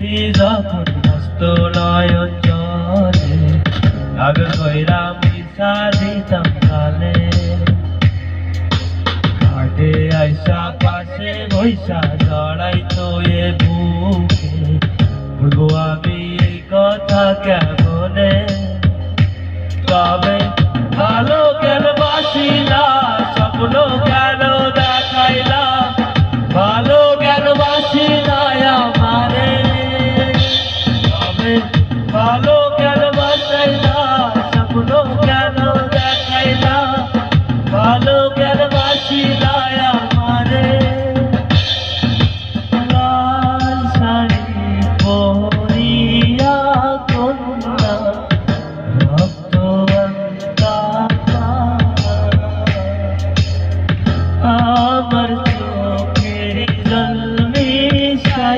স্মৃতি যখন মস্ত নয়ন জলে রাগ কইরা মিশা দিতাম কালে ঘাটে আইসা পাশে বৈশা জড়াই তো এ বুকে বলব আমি এই কথা কেমনে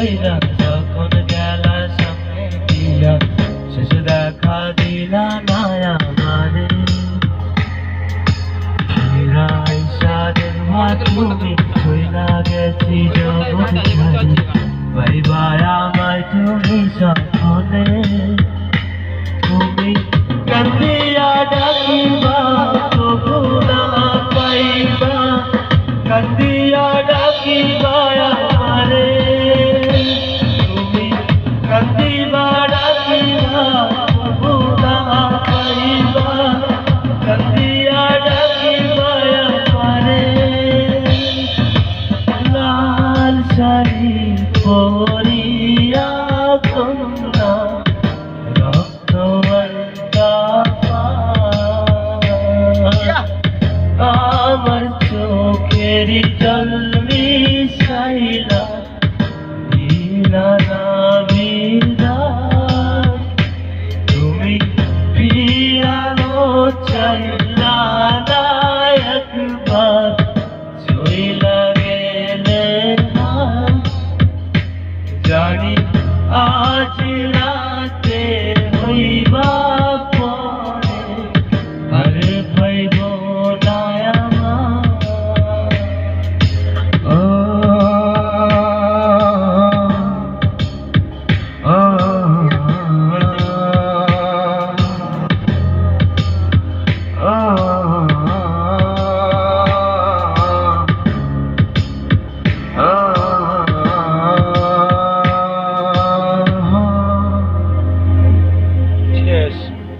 কইরা যখন গেলা সামনে দিয়া। শেষ দেখা দিলা না আমারে সাদের তুমি ছইলা গেছি ছাড়ি পাইবা আমায় তুমি সপনে তুমি কান্দিয়া ডাকিবা, তবু না পাইবা। কান্দিয়া জল মিশাইলা Oh.